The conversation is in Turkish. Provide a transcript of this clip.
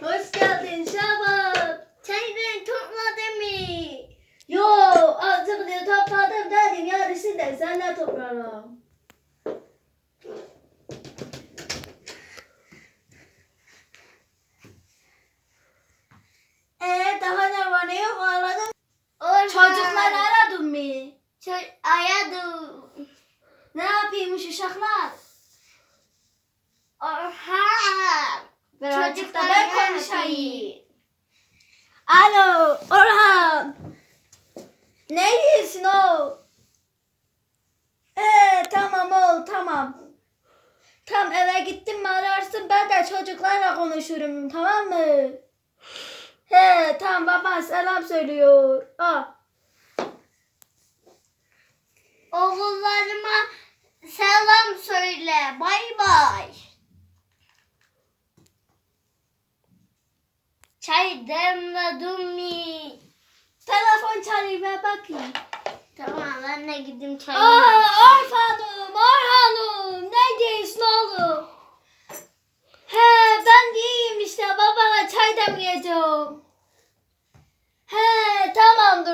Hoş geldin Şaban. Çayını topladın mı? Yo, azıcık topladım dedim. Yarısı da senle toplarım. Ee, daha ne var ne yok aradım. Çocuklar aradım mı? Ço aradım. Ne yapıyormuş uşaklar? Orhan. Birazcık da Çocuklar ben ne konuşayım. Alo Orhan. Ne diyorsun o? Ee, tamam ol tamam. Tam eve gittim mi ararsın ben de çocuklarla konuşurum tamam mı? He tamam baba selam söylüyor. Ah. Çay demledim mi? Telefon çalayım ben bakayım. Tamam ben de gideyim çay. Aa, ah, Orfanım, Orhanım. Neredesin oğlum? He ben de iyiyim işte babana çay demleyeceğim. He tamamdır.